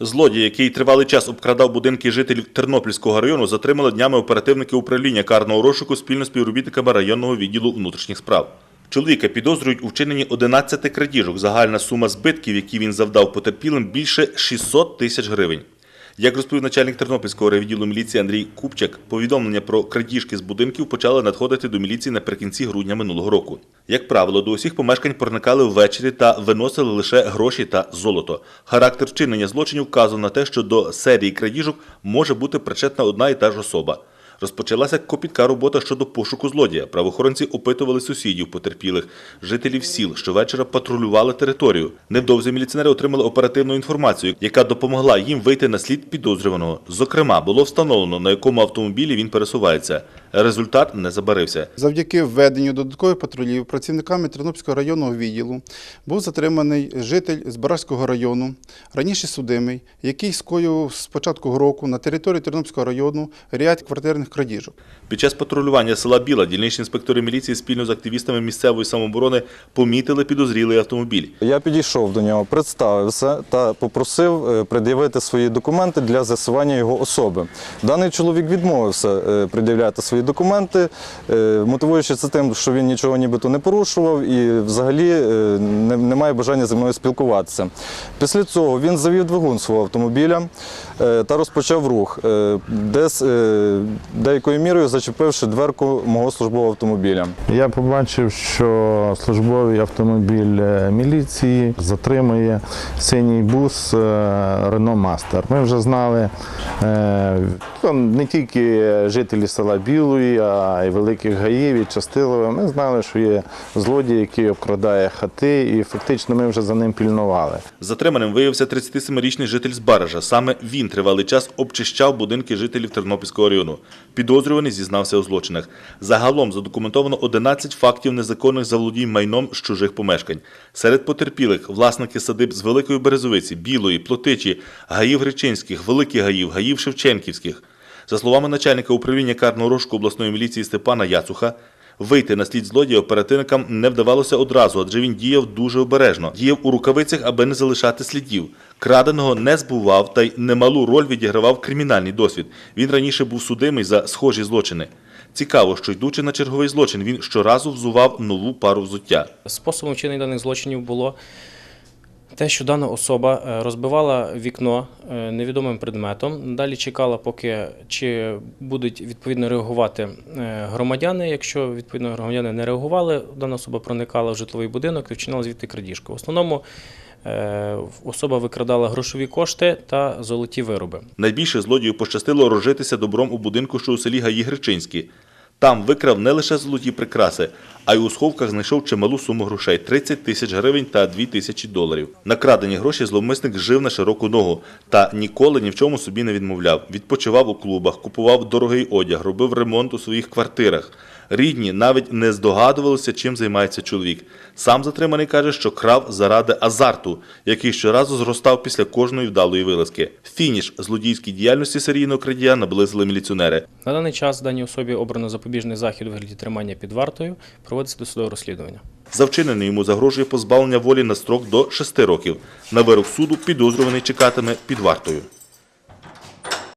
Злодій, який тривалий час обкрадав будинки жителів Тернопільського району, затримали днями оперативники управління карного розшуку спільно з співробітниками районного відділу внутрішніх справ. Чоловіка підозрюють у вчиненні 11 крадіжок. Загальна сума збитків, які він завдав потерпілим, більше 600 тисяч гривень. Як розповів начальник Тернопільського райвідділу міліції Андрій Купчак, повідомлення про крадіжки з будинків почали надходити до міліції наприкінці грудня минулого року. Як правило, до усіх помешкань проникали ввечері та виносили лише гроші та золото. Характер вчинення злочинів вказує на те, що до серії крадіжок може бути причетна одна і та ж особа. Розпочалася копітка робота щодо пошуку злодія. Правоохоронці опитували сусідів потерпілих, жителів сіл, щовечора патрулювали територію. Невдовзі міліціонери отримали оперативну інформацію, яка допомогла їм вийти на слід підозрюваного. Зокрема, було встановлено, на якому автомобілі він пересувається. Результат не забарився. Завдяки введенню додаткових патрулів працівниками Тернопільського районного відділу був затриманий житель з Барашського району, раніше судимий, який скоїв з початку року на території Тернопільського району ряд квартирних крадіжок. Під час патрулювання села Біла дільничні інспектори міліції спільно з активістами місцевої самооборони помітили підозрілий автомобіль. Я підійшов до нього, представився та попросив е, пред'явити свої документи для з'ясування його особи. Даний чоловік відмовився е, пред'являти свої документи, е, мотивуючи це тим, що він нічого нібито не порушував і взагалі не, має бажання зі мною спілкуватися. Після цього він завів двигун свого автомобіля та розпочав рух, десь деякою мірою зачепивши дверку мого службового автомобіля. Я побачив, що службовий автомобіль е, міліції затримує синій бус е, Рено Мастер. Ми вже знали е, не тільки жителі села Білої, а й великих гаїв і Частилове. Ми знали, що є злодій, який обкрадає хати, і фактично ми вже за ним пільнували. Затриманим виявився 37-річний житель з Баража. Саме він тривалий час обчищав будинки жителів Тернопільського району. Підозрюваний зізнався у злочинах. Загалом задокументовано 11 фактів незаконних заволодінь майном з чужих помешкань. Серед потерпілих власники садиб з Великої Березовиці, Білої, Плотичі, Гаїв Гречинських, Великих Гаїв, Гаїв Шевченківських. За словами начальника управління карного рожку обласної міліції Степана Яцуха, Вийти на слід злодія оперативникам не вдавалося одразу, адже він діяв дуже обережно. Діяв у рукавицях, аби не залишати слідів. Краденого не збував та й немалу роль відігравав кримінальний досвід. Він раніше був судимий за схожі злочини. Цікаво, що йдучи на черговий злочин, він щоразу взував нову пару взуття. Способом вчинення даних злочинів було те, що дана особа е, розбивала вікно е, невідомим предметом. Далі чекала, поки чи будуть відповідно реагувати е, громадяни. Якщо відповідно громадяни не реагували, дана особа проникала в житловий будинок і вчиняла звідти крадіжку. В основному особа викрадала грошові кошти та золоті вироби. Найбільше злодію пощастило розжитися добром у будинку, що у селі Гаї Гречинські. Там викрав не лише золоті прикраси, а й у сховках знайшов чималу суму грошей 30 тисяч гривень та 2 тисячі доларів. На крадені гроші зловмисник жив на широку ногу та ніколи ні в чому собі не відмовляв. Відпочивав у клубах, купував дорогий одяг, робив ремонт у своїх квартирах. Рідні навіть не здогадувалися, чим займається чоловік. Сам затриманий каже, що крав заради азарту, який щоразу зростав після кожної вдалої вилазки. Фініш злодійській діяльності серійного крадія наблизили міліціонери. На даний час даній особі обрано запобіжний захід у вигляді тримання під вартою, проводиться досудове розслідування. За вчинене йому загрожує позбавлення волі на строк до 6 років. На вирок суду підозрюваний чекатиме під вартою.